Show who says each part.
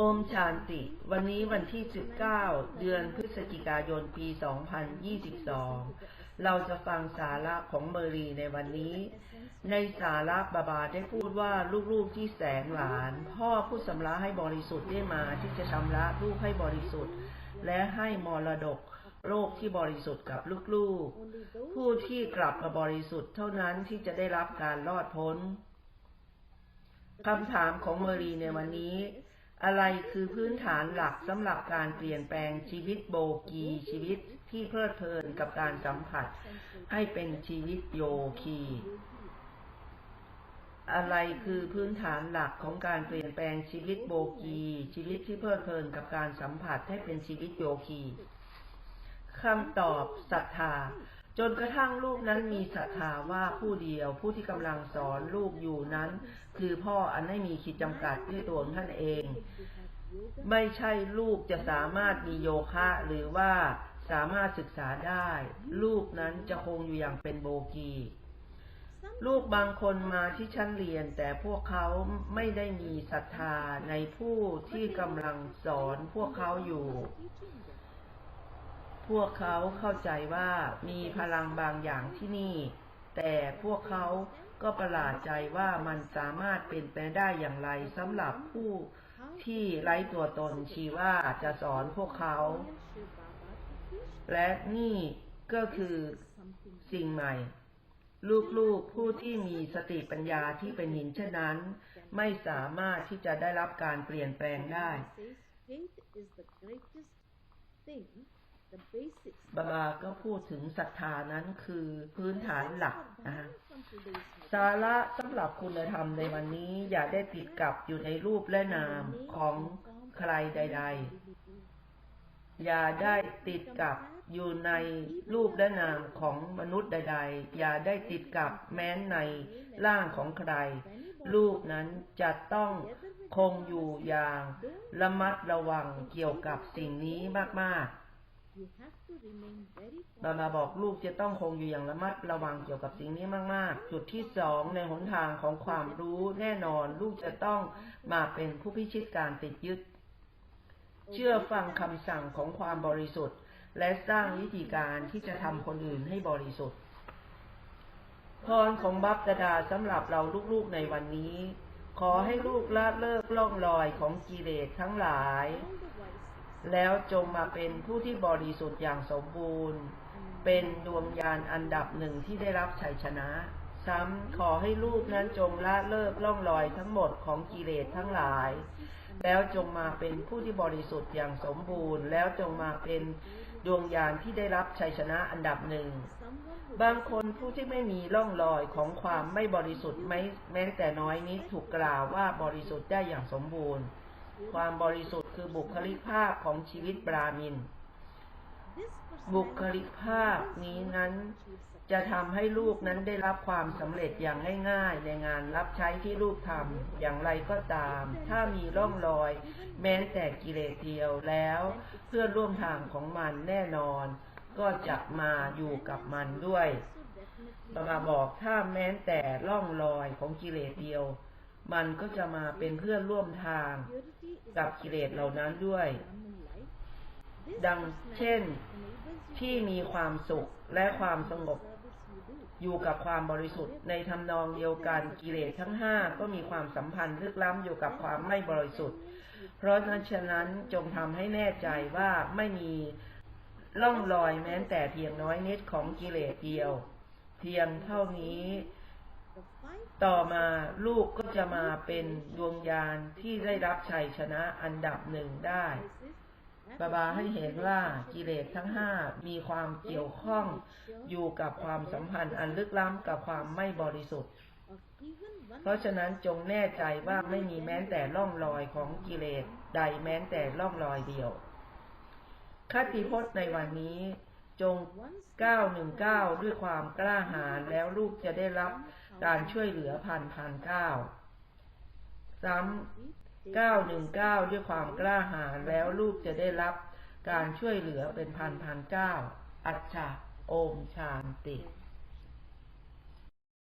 Speaker 1: โอมชานติ วันนี้วันที่ 19 เดือนพฤศจิกายน ปี 2022 เราจะฟังสาระของเมอรีในวันนี้ ในสาระบาบาได้พูดว่าลูกๆที่แสงหลาน พ่อผู้สำระให้บริสุทธิ์ได้มาที่จะชำระลูกให้บริสุทธิ์ และให้มรดกโรคที่บริสุทธิ์กับลูกๆ ผู้ที่กลับมาบริสุทธิ์เท่านั้นที่จะได้รับการรอดพ้นคำถามของเมอรีในวันนี้ อะไรคือพื้นฐานหลักสำหรับการเปลี่ยนแปลงชีวิตโบกีชีวิตที่เพลิดเพลินกับการสัมผัส ให้เป็นชีวิตโยคี อะไรคือพื้นฐานหลักของการเปลี่ยนแปลงชีวิตโบกีชีวิตที่เพลิดเพลินกับการสัมผัสให้เป็นชีวิตโยคีคำตอบศรัทธา จนกระทั่งลูกนั้นมีศรัทธาว่าผู้เดียวผู้ที่กำลังสอนลูกอยู่นั้น คือพ่ออันไม่มีขีดจำกัดด้วยตัวท่านเอง ไม่ใช่ลูกจะสามารถมีโยคะหรือว่าสามารถศึกษาได้ ลูกนั้นจะคงอยู่อย่างเป็นโบกีลูกบางคนมาที่ชั้นเรียน แต่พวกเขาไม่ได้มีศรัทธาในผู้ที่กำลังสอนพวกเขาอยู่ พวกเขาเข้าใจว่ามีพลังบางอย่างที่นี่ แต่พวกเขาก็ประหลาดใจว่ามันสามารถเป็นไปได้อย่างไรสำหรับผู้ที่ไร้ตัวตนชีว่าจะสอนพวกเขา และนี่ก็คือสิ่งใหม่ ลูกๆผู้ที่มีสติปัญญาที่เป็นหินเช่นนั้น ไม่สามารถที่จะได้รับการเปลี่ยนแปลงได้ บาบาก็พูดถึงศรัทธานั้นคือพื้นฐานหลักนะฮะสาระสำหรับคุณธรรมในวันนี้อย่าได้ติดกับอยู่ในรูปและนามของใครใด ๆ อย่าได้ติดกับอยู่ในรูปและนามของมนุษย์ใด ๆ อย่าได้ติดกับแม้นในร่างของใคร รูปนั้นจะต้องคงอยู่อย่างระมัดระวังเกี่ยวกับสิ่งนี้มากๆ บามาบอกลูกจะต้องคงอยู่อย่างระมัดระวังเกี่ยวกับสิ่งนี้มาก ๆ จุดที่สองในหนทางของความรู้แน่นอน ลูกจะต้องมาเป็นผู้พิชิตการติดยึด เชื่อฟังคำสั่งของความบริสุทธิ์ และสร้างวิธีการที่จะทำคนอื่นให้บริสุทธิ์พรของบัพดาสำหรับเราลูก ๆ ในวันนี้ ขอให้ลูกละเลิกล่องลอยของกิเลสทั้งหลาย แล้วจงมาเป็นผู้ที่บริสุทธิ์อย่างสมบูรณ์ เป็นดวงยานอันดับหนึ่งที่ได้รับชัยชนะ ซ้ำขอให้ลูกนั้นจงละเลิกล่องลอยทั้งหมดของกิเลสทั้งหลาย แล้วจงมาเป็นผู้ที่บริสุทธิ์อย่างสมบูรณ์ แล้วจงมาเป็นดวงยานที่ได้รับชัยชนะอันดับหนึ่ง บางคนผู้ที่ไม่มีร่องรอยของความไม่บริสุทธิ์ไม่แม้แต่น้อยนิดถูกกล่าวว่าบริสุทธิ์ได้อย่างสมบูรณ์ ความบริสุทธิ์คือบุคลิกภาพของชีวิตบรามิน บุคลิกภาพนี้นั้น จะทำให้ลูกนั้นได้รับความสำเร็จอย่างง่ายๆ ในงานรับใช้ที่ลูกทำอย่างไรก็ตาม ถ้ามีร่องรอย แม้แต่กิเลสเดียวแล้ว เพื่อนร่วมทางของมันแน่นอน ก็จะมาอยู่กับมันด้วยมาบอกถ้าแม้แต่ร่องรอยของกิเลสเดียว มันก็จะมาเป็นเพื่อนร่วมทางกับกิเลสเหล่านั้นด้วย ดังเช่นที่มีความสุขและความสงบ อยู่กับความบริสุทธิ์ในทำนองเดียวกันกิเลสทั้งห้าก็มีความสัมพันธ์ลึกล้ำอยู่กับความไม่บริสุทธิ์ เพราะฉะนั้นจงทำให้แน่ใจว่าไม่มีล่องรอยแม้แต่เพียงน้อยนิดของกิเลสเดียว เพียงเท่านี้ ต่อมาลูกก็จะมาเป็นดวงยานที่ได้รับชัยชนะอันดับหนึ่งได้บาบาให้เห็นว่ากิเลสทั้งห้ามีความเกี่ยวข้องอยู่กับความสัมพันธ์อันลึกล้ำกับความไม่บริสุทธิ์ เพราะฉะนั้นจงแน่ใจว่าไม่มีแม้แต่ร่องรอยของกิเลสใดแม้แต่ร่องรอยเดียวคติพจน์ในวันนี้ จง 919 ด้วยความกล้าหาญแล้วลูกจะได้รับการช่วยเหลือพันพันเก้าซ้ำเก้าหนึ่งเก้าด้วยความกล้าหาญแล้วลูกจะได้รับการช่วยเหลือเป็นพันพันเก้าอัจฉาโอมชานติ